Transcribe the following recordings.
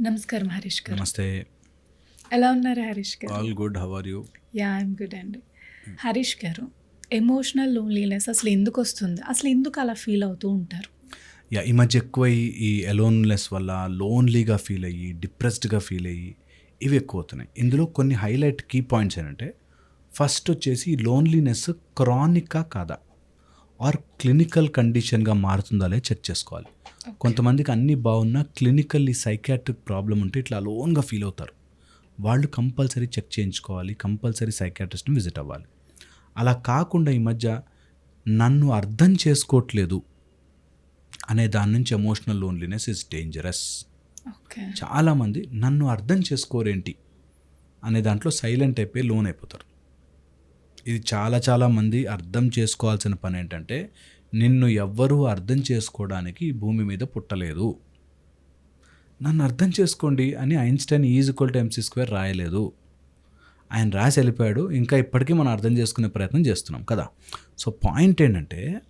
నమస్కారం హరీష్ గారు నమస్తే. ఎలా ఉన్నారు హరీష్ గారు all good how are you yeah I'm good అండి. హరీష్ గారు ఎమోషనల్ లోన్లీనెస్ అసలు ఎందుకు వస్తుంది? అసలు ఎందుకు అలా ఫీల్ అవుతూ ఉంటారు? యా ఈ మధ్య ఎక్కువ ఈ- అలోన్లెస్ వల్ల లోన్లీగా ఫీల్ అయ్యి డిప్రెస్డ్గా ఫీల్ అయ్యి ఇవి ఎక్కువ అవుతున్నాయి. ఇందులో కొన్ని హైలైట్ కీ పాయింట్స్ ఏంటంటే ఫస్ట్ వచ్చేసి లోన్లీనెస్ క్రానికా కాదా? ఆర్ క్లినికల్ కండిషన్గా మారుతుందా లేదా చెక్ చేసుకోవాలి. కొంతమందికి అన్నీ బాగున్నా క్లినికల్ ఈ సైకాట్రిక్ ప్రాబ్లం ఉంటే ఇట్లా లోన్గా ఫీల్ అవుతారు. వాళ్ళు కంపల్సరీ చెక్ చేయించుకోవాలి కంపల్సరీ సైకాట్రిస్ట్ని విజిట్ అవ్వాలి. అలా కాకుండా ఈ మధ్య నన్ను అర్థం చేసుకోవట్లేదు అనే దాని నుంచి ఎమోషనల్ లోన్లీనెస్ ఇస్ డేంజరస్. చాలామంది నన్ను అర్థం చేసుకోరేంటి అనే దాంట్లో సైలెంట్ అయిపోయి లోన్ అయిపోతారు. ఇది చాలా చాలా మంది అర్థం చేసుకోవాల్సిన పని ఏంటంటే నిన్ను ఎవ్వరూ అర్థం చేసుకోవడానికి ఈ భూమి మీద పుట్టలేదు. నన్ను అర్థం చేసుకోండి అని Einstein is equal to MC square రాయలేదు. ఆయన రాసి వెళ్ళిపోయాడు ఇంకా ఇప్పటికీ మనం అర్థం చేసుకునే ప్రయత్నం చేస్తున్నాం కదా. సో పాయింట్ ఏంటంటే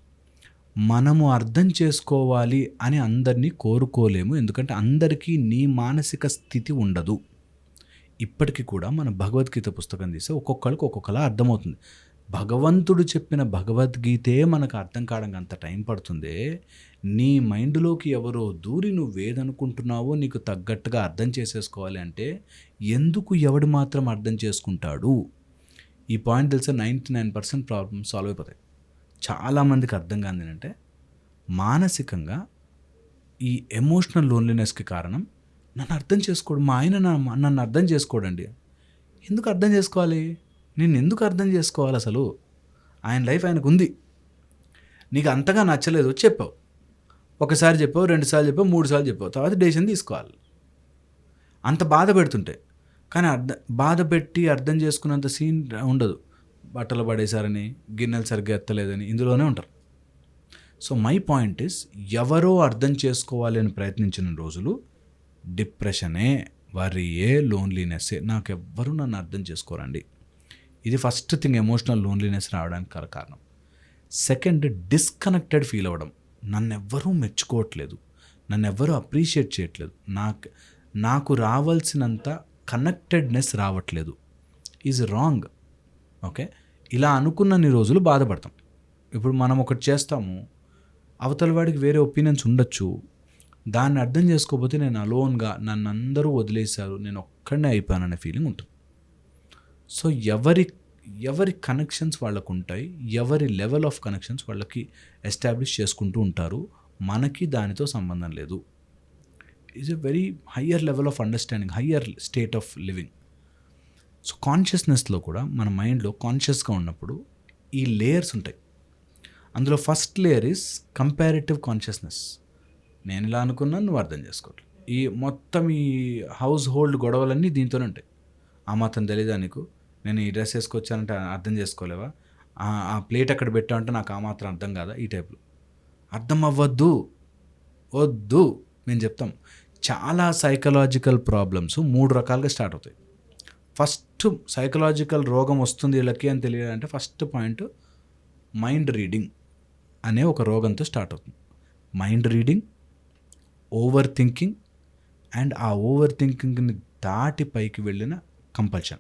మనము అర్థం చేసుకోవాలి అని అందరినీ కోరుకోలేము ఎందుకంటే అందరికీ నీ మానసిక స్థితి ఉండదు. ఇప్పటికీ కూడా మన భగవద్గీత పుస్తకం తీస్తే ఒక్కొక్కరికి ఒక్కొక్కలా అర్థమవుతుంది. భగవంతుడు చెప్పిన భగవద్గీతే మనకు అర్థం కావడానికి అంత టైం పడుతుంది. నీ మైండ్లోకి ఎవరో దూరి నువ్వు ఏదనుకుంటున్నావో నీకు తగ్గట్టుగా అర్థం చేసేసుకోవాలి అంటే ఎందుకు ఎవడు మాత్రం అర్థం చేసుకుంటాడు? ఈ పాయింట్ తెలిసే ninety nine percent problem solve అయిపోతాయి. చాలామందికి అర్థం కాదు ఏంటంటే మానసికంగా ఈ ఎమోషనల్ లోన్లీనెస్కి కారణం నన్ను అర్థం చేసుకోడు. మా ఆయన నన్ను అర్థం చేసుకోడండి. ఎందుకు అర్థం చేసుకోవాలి? నేను ఎందుకు అర్థం చేసుకోవాలి అసలు? ఆయన లైఫ్ ఆయనకు ఉంది నీకు అంతగా నచ్చలేదు. చెప్పావు. ఒకసారి చెప్పావు రెండుసార్లు చెప్పావు మూడు సార్లు చెప్పావు. తర్వాత డెసిషన్ తీసుకోవాలి. అంత బాధ పెడుతుంటే. కానీ అర్థం బాధ పెట్టి అర్థం చేసుకున్నంత సీన్ ఉండదు. బట్టలు పడేశారని గిన్నెలు సరిగ్గా ఎత్తలేదని ఇందులోనే ఉంటారు. సో మై పాయింట్ ఇస్ ఎవరో అర్థం చేసుకోవాలి అని ప్రయత్నించిన రోజులు డిప్రెషనే వరియే లోన్లీనెస్సే. నాకు ఎవ్వరూ నన్ను అర్థం చేసుకోరండి. ఇది ఫస్ట్ థింగ్ ఎమోషనల్ లోన్లీనెస్ రావడానికి గల కారణం. సెకండ్ డిస్కనెక్టెడ్ ఫీల్ అవ్వడం. నన్ను ఎవ్వరూ మెచ్చుకోవట్లేదు. నన్ను ఎవ్వరూ అప్రిషియేట్ చేయట్లేదు. నాకు నాకు రావాల్సినంత కనెక్టెడ్నెస్ రావట్లేదు. Is wrong. ఓకే? ఇలా అనుకున్నన్ని రోజులు బాధపడతాం. ఇప్పుడు మనం ఒకటి చేస్తాము. అవతల వాడికి వేరే ఒపీనియన్స్ ఉండొచ్చు. దాన్ని అర్థం చేసుకోకపోతే నేను అలోన్గా నన్ను అందరూ వదిలేశారు. నేను ఒక్కడనే అయిపోయాననే ఫీలింగ్ ఉంటుంది. సో ఎవరి ఎవరి కనెక్షన్స్ వాళ్ళకు ఉంటాయి ఎవరి లెవెల్ ఆఫ్ కనెక్షన్స్ వాళ్ళకి ఎస్టాబ్లిష్ చేసుకుంటూ ఉంటారు మనకి దానితో సంబంధం లేదు. Is a very higher level of understanding higher state of living so కాన్షియస్నెస్లో కూడా మన మైండ్లో కాన్షియస్గా ఉన్నప్పుడు ఈ లేయర్స్ ఉంటాయి. అందులో first layer is comparative consciousness నేను ఇలా అనుకున్నాను నువ్వు అర్థం చేసుకోవట్లేదు ఈ మొత్తం ఈ హౌస్ హోల్డ్ గొడవలన్నీ దీంతోనే ఉంటాయి. ఆ మాత్రం తెలీదా నీకు? నేను ఈ డ్రెస్ వేసుకొచ్చానంటే అర్థం చేసుకోలేవా? ఆ- ఆ ప్లేట్ అక్కడ పెట్టామంటే నాకు ఆ మాత్రం అర్థం కాదా ఈ టైప్లో? అర్థం అవ్వద్దు. వద్దు. మేము చెప్తాం. చాలా సైకలాజికల్ ప్రాబ్లమ్స్ మూడు రకాలుగా స్టార్ట్ అవుతాయి. ఫస్ట్ సైకలాజికల్ రోగం వస్తుంది వీళ్ళకి అని తెలియాలంటే ఫస్ట్ పాయింట్ మైండ్ రీడింగ్ అనే ఒక రోగంతో స్టార్ట్ అవుతుంది. Mind reading over thinking and ఆ ఓవర్ థింకింగ్ని దాటి పైకి వెళ్ళిన కంపల్షన్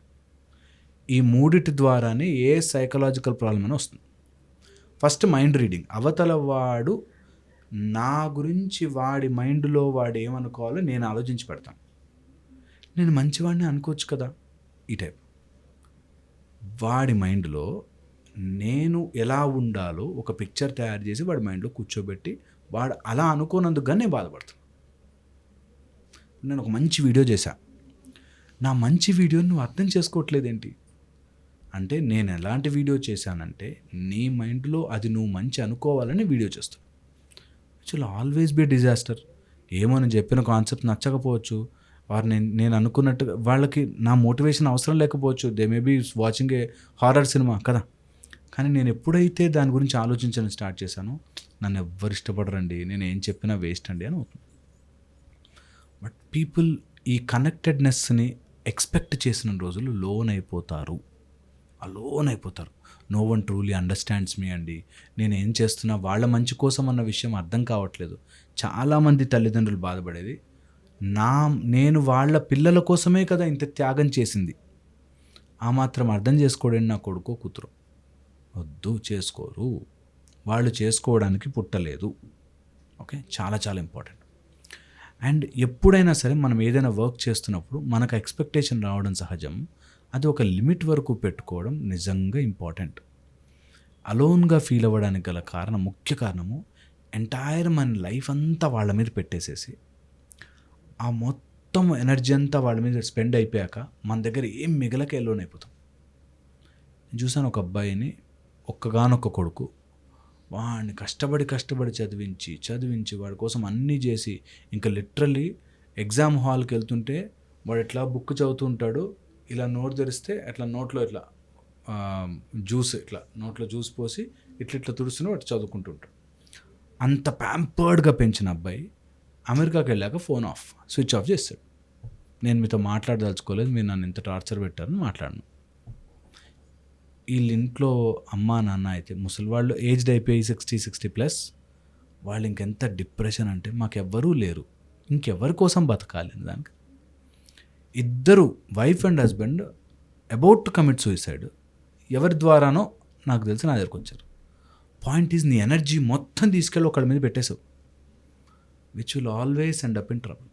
ఈ మూడిటి ద్వారానే ఏ సైకలాజికల్ ప్రాబ్లం అని వస్తుంది. ఫస్ట్ మైండ్ రీడింగ్ అవతల వాడు నా గురించి వాడి మైండ్లో వాడు ఏమనుకోవాలో నేను ఆలోచించి పెడతాను. నేను మంచివాడిని అనుకోవచ్చు కదా? ఈ టైప్ వాడి మైండ్లో నేను ఎలా ఉండాలో ఒక పిక్చర్ తయారు చేసి వాడి మైండ్లో కూర్చోబెట్టి వాడు అలా అనుకోనందుకు నేను బాధపడుతాను. నేను ఒక మంచి వీడియో చేశా. నా మంచి వీడియోని నువ్వు అర్థం చేసుకోవట్లేదేంటి? అంటే నేను ఎలాంటి వీడియో చేశానంటే నీ మైండ్లో అది నువ్వు మంచి అనుకోవాలని వీడియో చేస్తాను యాక్చువల్ ఆల్వేస్ బి డిజాస్టర్ ఏమో చెప్పిన కాన్సెప్ట్ నచ్చకపోవచ్చు. వారు నేను నేను అనుకున్నట్టుగా వాళ్ళకి నా మోటివేషన్ అవసరం లేకపోవచ్చు. They may be watching a horror cinema కదా. కానీ నేను ఎప్పుడైతే దాని గురించి ఆలోచించడం స్టార్ట్ చేశానో నన్ను ఎవ్వరు ఇష్టపడరండి. నేను ఏం చెప్పినా వేస్ట్ అండి అని అవుతుంది. బట్ పీపుల్ ఈ కనెక్టెడ్నెస్ని ఎక్స్పెక్ట్ చేసిన రోజులు లోన్ అయిపోతారు ఆ లోన్ అయిపోతారు no one truly understands me అండి. నేను ఏం చేస్తున్నా వాళ్ళ మంచి కోసం అన్న విషయం అర్థం కావట్లేదు. చాలామంది తల్లిదండ్రులు బాధపడేది నా నేను వాళ్ళ పిల్లల కోసమే కదా ఇంత త్యాగం చేసింది. ఆ మాత్రం అర్థం చేసుకోడండి నా కొడుకో కూతురు. వద్దు చేసుకోరు. వాళ్ళు చేసుకోవడానికి పుట్టలేదు. ఓకే? చాలా చాలా ఇంపార్టెంట్ అండ్ ఎప్పుడైనా సరే మనం ఏదైనా వర్క్ చేస్తున్నప్పుడు మనకు ఎక్స్పెక్టేషన్ రావడం సహజం. అది ఒక లిమిట్ వరకు పెట్టుకోవడం నిజంగా ఇంపార్టెంట్. అలోన్గా ఫీల్ అవ్వడానికి గల కారణం ముఖ్య కారణము ఎంటైర్ మన లైఫ్ అంతా వాళ్ళ మీద పెట్టేసేసి ఆ మొత్తం ఎనర్జీ అంతా వాళ్ళ మీద స్పెండ్ అయిపోయాక మన దగ్గర ఏం మిగలక ఎలోన్ అయిపోతాం. చూసాను ఒక అబ్బాయిని ఒక్కగానొక్క కొడుకు వాడిని కష్టపడి కష్టపడి చదివించి చదివించి వాడి కోసం అన్నీ చేసి ఇంకా లిటరల్లీ ఎగ్జామ్ హాల్కి వెళ్తుంటే వాడు ఎట్లా బుక్ చదువుతూ ఉంటాడు ఇలా నోట్ తెరిస్తే అట్లా నోట్లో ఇట్లా జ్యూస్ ఇట్లా నోట్లో జ్యూస్ పోసి ఇట్లా ఇట్లా తుడుస్తూనే వాడు చదువుకుంటూ ఉంటాడు. అంత ప్యాంపర్డ్గా పెంచిన అబ్బాయి అమెరికాకి వెళ్ళాక ఫోన్ ఆఫ్ స్విచ్ ఆఫ్ చేస్తాడు. నేను మీతో మాట్లాడదలుచుకోలేదు మీరు నన్ను ఇంత టార్చర్ పెట్టారని మాట్లాడను. వీళ్ళ ఇంట్లో అమ్మా నాన్న అయితే ముసలి వాళ్ళు ఏజ్డ్ అయిపోయి సిక్స్టీ సిక్స్టీ ప్లస్ వాళ్ళు ఇంకెంత డిప్రెషన్ అంటే మాకెవ్వరూ లేరు. ఇంకెవరి కోసం బతకాలి దానికి ఇద్దరు wife and husband about to commit suicide ఎవరి ద్వారానో నాకు తెలిసి నా దగ్గరకు వచ్చారు. పాయింట్ ఈజ్ నీ ఎనర్జీ మొత్తం తీసుకెళ్ళి ఒకళ్ళ మీద పెట్టేశావు. Which will always end up in trouble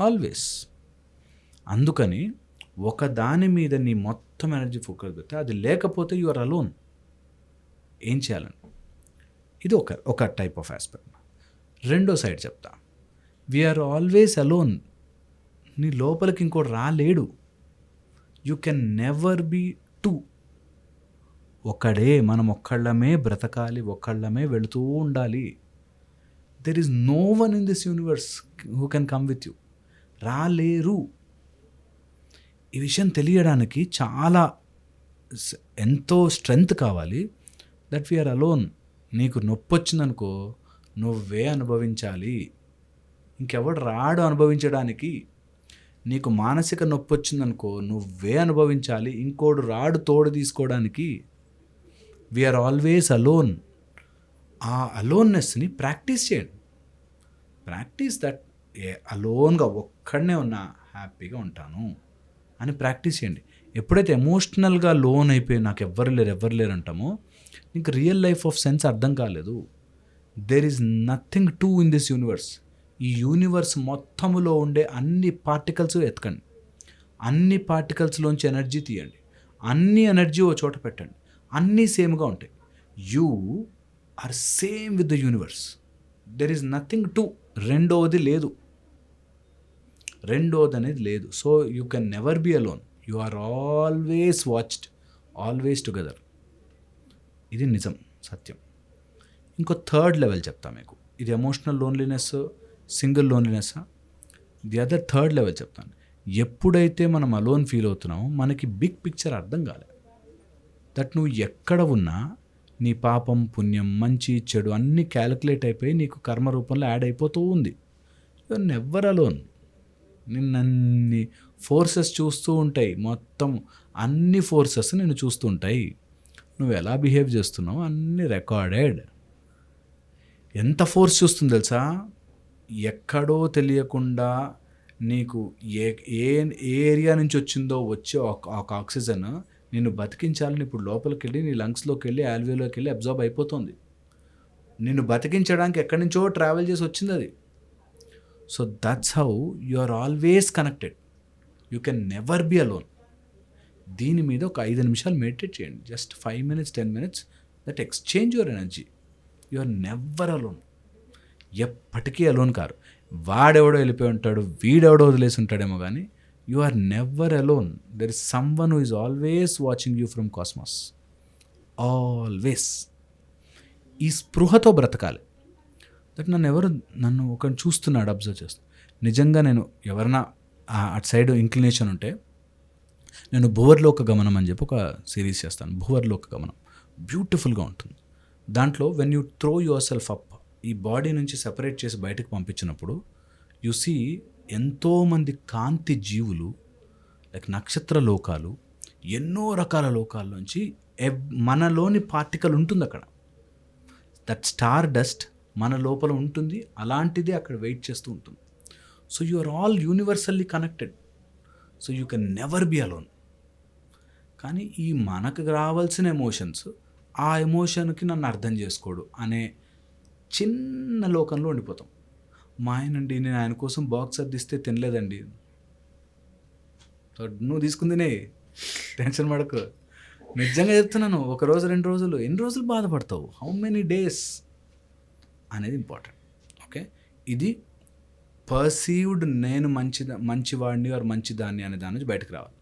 always అందుకని ఒక దాని మీద నీ మొత్తం ఎనర్జీ ఫోకస్ పెడితే అది లేకపోతే యు ఆర్ అలోన్ ఏం చేయాలని? ఇది ఒక ఒక టైప్ ఆఫ్ ఆస్పెక్ట్ రెండో సైడ్ చెప్తా. వీఆర్ ఆల్వేస్ అలోన్ నీ లోపలికి ఇంకోటి రాలేడు. You can never be two ఒక్కడే మనం ఒక్కళ్ళమే బ్రతకాలి ఒక్కళ్ళమే వెళుతూ ఉండాలి. There is no one in this universe who can come with you రాలేరు. ఈ విషయం తెలియడానికి చాలా ఎంతో స్ట్రెంగ్త్ కావాలి. దట్ వీఆర్ అలోన్ నీకు నొప్పి వచ్చిందనుకో నువ్వే అనుభవించాలి. ఇంకెవడు రాడు అనుభవించడానికి. నీకు మానసిక నొప్పి వచ్చిందనుకో నువ్వే అనుభవించాలి. ఇంకోడు రాడు తోడు తీసుకోవడానికి వీఆర్ ఆల్వేస్ అలోన్ ఆ అలోన్నెస్ని ప్రాక్టీస్ చేయండి. ప్రాక్టీస్ దట్ ఏ అలోన్గా ఒక్కడనే ఉన్నా హ్యాపీగా ఉంటాను. అని ప్రాక్టీస్ చేయండి. ఎప్పుడైతే ఎమోషనల్గా లోన్ అయిపోయి నాకు ఎవ్వరు లేరు ఎవ్వరు లేరు అంటామో నీకు రియల్ లైఫ్ ఆఫ్ సెన్స్ అర్థం కాలేదు. There is nothing two in this universe ఈ యూనివర్స్ మొత్తములో ఉండే అన్ని పార్టికల్స్ ఎతకండి అన్ని పార్టికల్స్లోంచి ఎనర్జీ తీయండి. అన్ని ఎనర్జీ ఓ చోట పెట్టండి. అన్నీ సేమ్గా ఉంటాయి. You are same with the universe there is nothing two రెండవది లేదు. రెండోది అనేది లేదు. So you can never be alone you are always watched always together ఇది నిజం సత్యం. ఇంకో థర్డ్ లెవెల్ చెప్తా మీకు. ఇది emotional loneliness single loneliness the other third level చెప్తాను. ఎప్పుడైతే మనం అలోన్ ఫీల్ అవుతున్నామో మనకి బిగ్ పిక్చర్ అర్థం కాలే. దట్ నువ్వు ఎక్కడ ఉన్నా నీ పాపం పుణ్యం మంచి చెడు అన్నీ క్యాలిక్యులేట్ అయిపోయి నీకు కర్మ రూపంలో యాడ్ అయిపోతూ ఉంది. యువర్ నెవర్ అలోన్ నిన్నన్ని ఫోర్సెస్ చూస్తూ ఉంటాయి. మొత్తం అన్ని ఫోర్సెస్ నేను చూస్తూ ఉంటాయి. నువ్వు ఎలా బిహేవ్ చేస్తున్నావు అన్ని రికార్డెడ్ ఎంత ఫోర్స్ చూస్తుంది తెలుసా? ఎక్కడో తెలియకుండా నీకు ఏ ఏ ఏ ఏరియా నుంచి వచ్చిందో వచ్చే ఒక ఒక ఆక్సిజన్ నిన్ను బతికించాలని ఇప్పుడు లోపలికి వెళ్ళి నీ లంగ్స్లోకి వెళ్ళి ఆల్వేలోకి వెళ్ళి అబ్జార్బ్ అయిపోతుంది. నిన్ను బతికించడానికి ఎక్కడి నుంచో ట్రావెల్ చేసి వచ్చింది అది. So that's how you are always connected you can never be alone దీని మీద ఒక ఐదు నిమిషాలు మెడిటేట్ చేయండి. Just five minutes ten minutes that exchange your energy you are never alone ఎప్పటికీ అలోన్ కారు. వాడెవడో వెళ్ళిపోయి ఉంటాడు వీడెవడో వదిలేసి ఉంటాడేమో కానీ you are never alone there is someone who is always watching you from cosmos always ఈ స్పృహతో బ్రతకాలి. దట్ నన్ను ఎవరు నన్ను ఒక చూస్తున్నాడు అబ్జర్వ్ చేస్తాను నిజంగా నేను ఎవరైనా అటు సైడ్ ఇంక్లినేషన్ ఉంటే నేను భువర్లోక గమనం అని చెప్పి ఒక సిరీస్ చేస్తాను. భువర్లోక గమనం. బ్యూటిఫుల్గా ఉంటుంది. దాంట్లో when you throw yourself up ఈ బాడీ నుంచి సెపరేట్ చేసి బయటకు పంపించినప్పుడు యు సీ ఎంతోమంది కాంతి జీవులు లైక్ నక్షత్ర లోకాలు ఎన్నో రకాల లోకాల్లోంచి ఎవ్ మనలోని పార్టికల్ ఉంటుంది అక్కడ. దట్ స్టార్ డస్ట్ మన లోపల ఉంటుంది అలాంటిది అక్కడ వెయిట్ చేస్తూ ఉంటుంది. So you are all universally connected so you can never be alone కానీ ఈ మనకు రావాల్సిన ఎమోషన్స్ ఆ ఎమోషన్కి నన్ను అర్థం చేసుకోడు అనే చిన్న లోకంలో ఉండిపోతాం. మా ఆయనండి నేను ఆయన కోసం బాక్స్ అద్దిస్తే తినలేదండి. నువ్వు తీసుకుందినే టెన్షన్ పడకు. నిజంగా చెప్తున్నాను ఒక రోజు రెండు రోజులు ఎన్ని రోజులు బాధపడతావు? హౌ మెనీ డేస్ అనేది ఇంపార్టెంట్ ఓకే ఇది పర్సీవ్డ్ నేను మంచి మంచివాడిని ఆర్ మంచిదాన్ని అనే దాని నుంచి బయటకు రావాలి.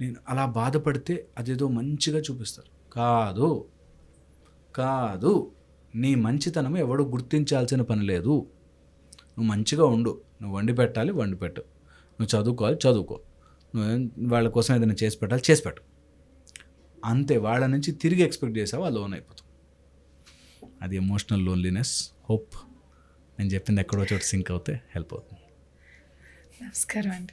నేను అలా బాధపడితే అదేదో మంచిగా చూపిస్తారు. కాదు. కాదు. నీ మంచితనం ఎవడు గుర్తించాల్సిన పని లేదు. నువ్వు మంచిగా ఉండు. నువ్వు వండి పెట్టాలి వండి పెట్టు. నువ్వు చదువుకోవాలి చదువుకో. నువ్వు వాళ్ళ కోసం ఏదైనా చేసి పెట్టాలి చేసి పెట్టు. అంతే. వాళ్ళ నుంచి తిరిగి ఎక్స్పెక్ట్ చేసావు ఆ లోన్ అయిపోతుంది. అది ఎమోషనల్ లోన్లీనెస్ హోప్ నేను చెప్పింది ఎక్కడో చోట సింక్ అవుతే హెల్ప్ అవుతుంది. నమస్కారం అండి.